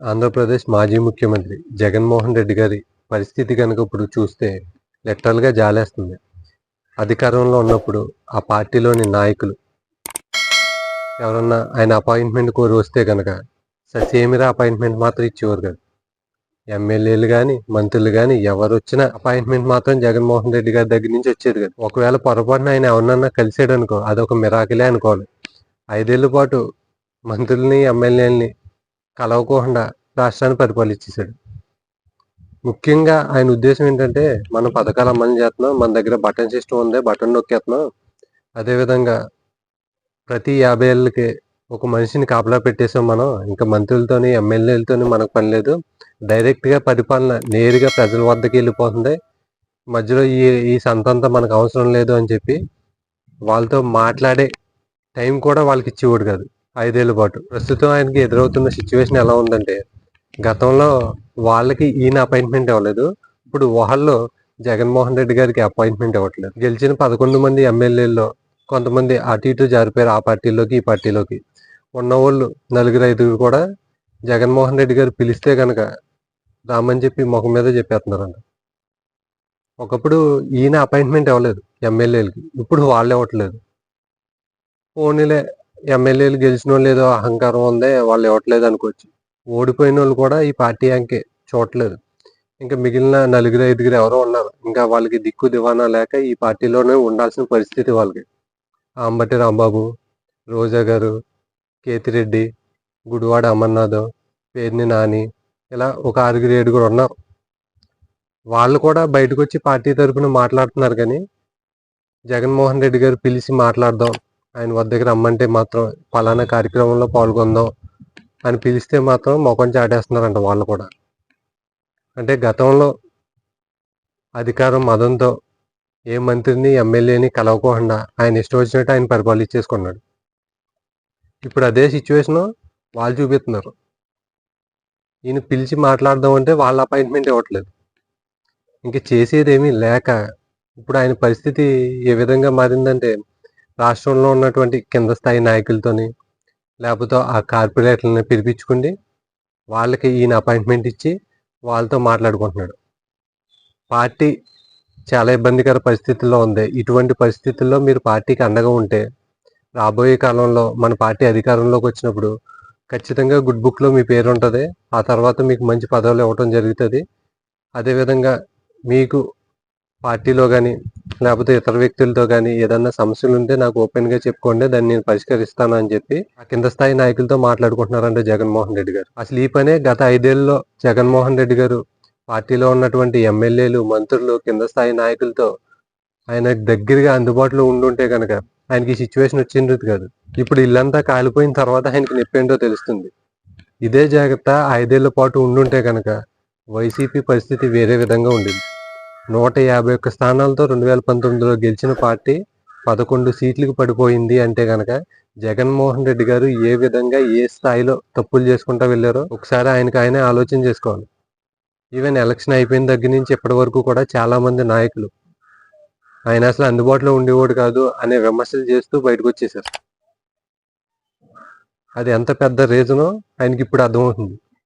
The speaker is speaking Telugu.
ఆంధ్రప్రదేశ్ మాజీ ముఖ్యమంత్రి జగన్మోహన్ రెడ్డి గారి పరిస్థితి కనుక ఇప్పుడు చూస్తే లిటరల్గా జాలేస్తుంది. అధికారంలో ఉన్నప్పుడు ఆ పార్టీలోని నాయకులు ఎవరన్నా ఆయన అపాయింట్మెంట్ కోరి వస్తే కనుక ససేమిరా అపాయింట్మెంట్ మాత్రం ఇచ్చేవారు కాదు. ఎమ్మెల్యేలు కానీ మంత్రులు కానీ ఎవరు వచ్చినా అపాయింట్మెంట్ మాత్రం జగన్మోహన్ రెడ్డి గారి దగ్గర నుంచి వచ్చేది కదా. ఒకవేళ పొరపాటున ఆయన ఎవరినన్నా కలిసాడు అనుకో అదొక మిరాకిలే అనుకోవాలి. ఐదేళ్ళ పాటు మంత్రుల్ని ఎమ్మెల్యేలని కలవకుండా రాష్ట్రాన్ని పరిపాలించేశాడు ముఖ్యంగా ఆయన ఉద్దేశం ఏంటంటే మన పథకాలు అమలు చేస్తున్నాం మన దగ్గర బటన్ సిస్టమ్ ఉంది బటన్ నొక్కేస్తున్నాం. అదేవిధంగా ప్రతి యాభై ఏళ్ళకి ఒక మనిషిని కాపలా పెట్టేసాం మనం. ఇంకా మంత్రులతోని ఎమ్మెల్యేలతోని మనకు పని లేదు. డైరెక్ట్గా పరిపాలన నేరుగా ప్రజల వద్దకి వెళ్ళిపోతుంది. మధ్యలో ఈ ఈ సంతంతా మనకు అవసరం లేదు అని చెప్పి వాళ్ళతో మాట్లాడే టైం కూడా వాళ్ళకి ఇచ్చేవాడు కాదు. ఐదేళ్ళ పాటు. ప్రస్తుతం ఆయనకి ఎదురవుతున్న సిచ్యువేషన్ ఎలా ఉందంటే గతంలో వాళ్ళకి ఈయన అపాయింట్మెంట్ ఇవ్వలేదు. ఇప్పుడు వాళ్ళు జగన్మోహన్ రెడ్డి గారికి అపాయింట్మెంట్ ఇవ్వట్లేదు. గెలిచిన పదకొండు మంది ఎమ్మెల్యేల్లో కొంతమంది అటు ఇటు జారిపోయారు ఆ పార్టీలోకి ఈ పార్టీలోకి. ఉన్న వాళ్ళు నలుగురు ఐదుగురు కూడా జగన్మోహన్ రెడ్డి గారు పిలిస్తే కనుక రామని చెప్పి ముఖం మీద చెప్పేస్తున్నారంట. ఒకప్పుడు ఈయన అపాయింట్మెంట్ ఇవ్వలేదు ఎమ్మెల్యేలకి. ఇప్పుడు వాళ్ళు ఇవ్వట్లేదు. పోనీలే ఎమ్మెల్యేలు గెలిచిన వాళ్ళు ఏదో అహంకారం ఉంది వాళ్ళు ఇవ్వట్లేదు అనుకోవచ్చు. ఓడిపోయిన వాళ్ళు కూడా ఈ పార్టీ అంకే చూడట్లేదు. ఇంకా మిగిలిన నలుగురు ఐదుగురు ఎవరో ఉన్నారు. ఇంకా వాళ్ళకి దిక్కు దివానా లేక ఈ పార్టీలోనే ఉండాల్సిన పరిస్థితి వాళ్ళకి. అంబటి రాంబాబు రోజా గారు కేతిరెడ్డి గుడివాడ అమర్నాథ్ పేర్ని నాని ఇలా ఒక ఆరుగురు ఏడుగురు ఉన్నారు. వాళ్ళు కూడా బయటకు వచ్చి పార్టీ తరఫున మాట్లాడుతున్నారు కానీ జగన్మోహన్ రెడ్డి గారు పిలిచి మాట్లాడదాం ఆయన వద్దకు రమ్మంటే మాత్రం పలానా కార్యక్రమంలో పాల్గొందాం అని పిలిస్తే మాత్రం మొఖం చాటేస్తున్నారంట వాళ్ళు కూడా. అంటే గతంలో అధికారం మదంతో ఏ మంత్రిని ఎమ్మెల్యేని కలవకుండా ఆయన ఇష్టం వచ్చినట్టు ఆయన పరిపాలించేసుకున్నాడు ఇప్పుడు అదే సిచ్యువేషన్ వాళ్ళు చూపిస్తున్నారు. ఈయన పిలిచి మాట్లాడదాం అంటే వాళ్ళ అపాయింట్మెంట్ ఇవ్వట్లేదు. ఇంకా చేసేది ఏమీ లేక ఇప్పుడు ఆయన పరిస్థితి ఏ విధంగా మారిందంటే రాష్ట్రంలో ఉన్నటువంటి కింద స్థాయి నాయకులతోని లేకపోతే ఆ కార్పొరేట్లని పిలిపించుకుండి వాళ్ళకి ఈయన అపాయింట్మెంట్ ఇచ్చి వాళ్ళతో మాట్లాడుకుంటున్నాడు. పార్టీ చాలా ఇబ్బందికర పరిస్థితుల్లో ఉంది. ఇటువంటి పరిస్థితుల్లో మీరు పార్టీకి అండగా ఉంటే రాబోయే కాలంలో మన పార్టీ అధికారంలోకి వచ్చినప్పుడు ఖచ్చితంగా గుడ్ బుక్లో మీ పేరు ఉంటుంది. ఆ తర్వాత మీకు మంచి పదవులు ఇవ్వటం జరుగుతుంది. అదేవిధంగా మీకు పార్టీలో కానీ లేకపోతే ఇతర వ్యక్తులతో కానీ ఏదన్నా సమస్యలు ఉంటే నాకు ఓపెన్గా చెప్పుకోండి దాన్ని నేను పరిష్కరిస్తాను అని చెప్పి ఆ కింద స్థాయి నాయకులతో మాట్లాడుకుంటున్నారంటే జగన్మోహన్ రెడ్డి గారు. అసలు ఈ పనే గత ఐదేళ్ళలో జగన్మోహన్ రెడ్డి గారు పార్టీలో ఉన్నటువంటి ఎమ్మెల్యేలు మంత్రులు కింద స్థాయి నాయకులతో ఆయన దగ్గరగా అందుబాటులో ఉండుంటే కనుక ఆయనకి సిచ్యువేషన్ వచ్చింది కాదు. ఇప్పుడు ఇల్లంతా కాలిపోయిన తర్వాత ఆయనకి నొప్పేంటో తెలుస్తుంది. ఇదే జాగ్రత్త ఐదేళ్ళ పాటు ఉండుంటే కనుక వైసీపీ పరిస్థితి వేరే విధంగా ఉండేది. నూట యాభై ఒక్క స్థానాలతో రెండు వేల పంతొమ్మిదిలో గెలిచిన పార్టీ పదకొండు సీట్లకు పడిపోయింది అంటే కనుక జగన్మోహన్ రెడ్డి గారు ఏ విధంగా ఏ స్థాయిలో తప్పులు చేసుకుంటా వెళ్ళారో ఒకసారి ఆయనకు ఆయనే ఆలోచన చేసుకోవాలి. ఈవెన్ ఎలక్షన్ అయిపోయిన దగ్గర నుంచి ఇప్పటి వరకు కూడా చాలామంది నాయకులు ఆయన అసలు అందుబాటులో ఉండేవాడు కాదు అనే విమర్శలు చేస్తూ బయటకు వచ్చేసారు అది ఎంత పెద్ద రీజనో ఆయనకి ఇప్పుడు అర్థమవుతుంది.